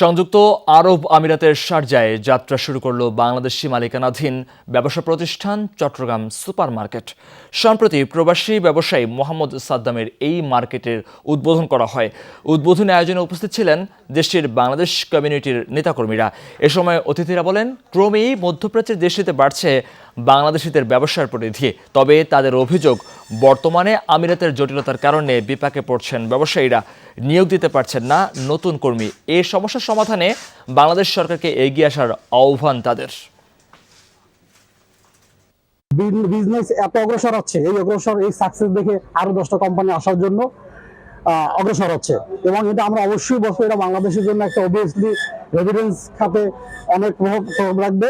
সংযুক্ত আরব আমিরাতের শারজায় যাত্রা শুরু করল বাংলাদেশি মালিকানাধীন ব্যবসা প্রতিষ্ঠান চট্টগ্রাম সুপার মার্কেট সম্প্রতি প্রবাসী ব্যবসায়ী মোহাম্মদ সাদ্দামের এই মার্কেটের উদ্বোধন করা হয়। উদ্বোধনী আয়োজনে উপস্থিত ছিলেন দেশটির বাংলাদেশ কমিউনিটির নেতাকর্মীরা। এ সময় অতিথিরা বলেন, ক্রমেই মধ্যপ্রাচ্যের দেশটিতে বাড়ছে বাংলাদেশিদের ব্যবসার পরিধি তবে তাদের অভিযোগ বর্তমানে আমিরাতের জটিলতার কারণে বিপাকে পড়ছেন ব্যবসায়ীরা। নিয়োগ দিতে পারছেন না নতুন কর্মী। এই সমস্যার সমাধানে বাংলাদেশ সরকারকে এগিয়ে আসার আহ্বান তাদের। বিজনেস এত অগ্রসর হচ্ছে। এই অগ্রসর, এই সাকসেস দেখে আরও দশটা কোম্পানি আসার জন্য অগ্রসর হচ্ছে। এবং এটা আমরা অবশ্যই বলব, এটা বাংলাদেশের জন্য একটা অবভিয়াসলি রেভিডেন্স খাতে অনেক প্রভাব রাখবে।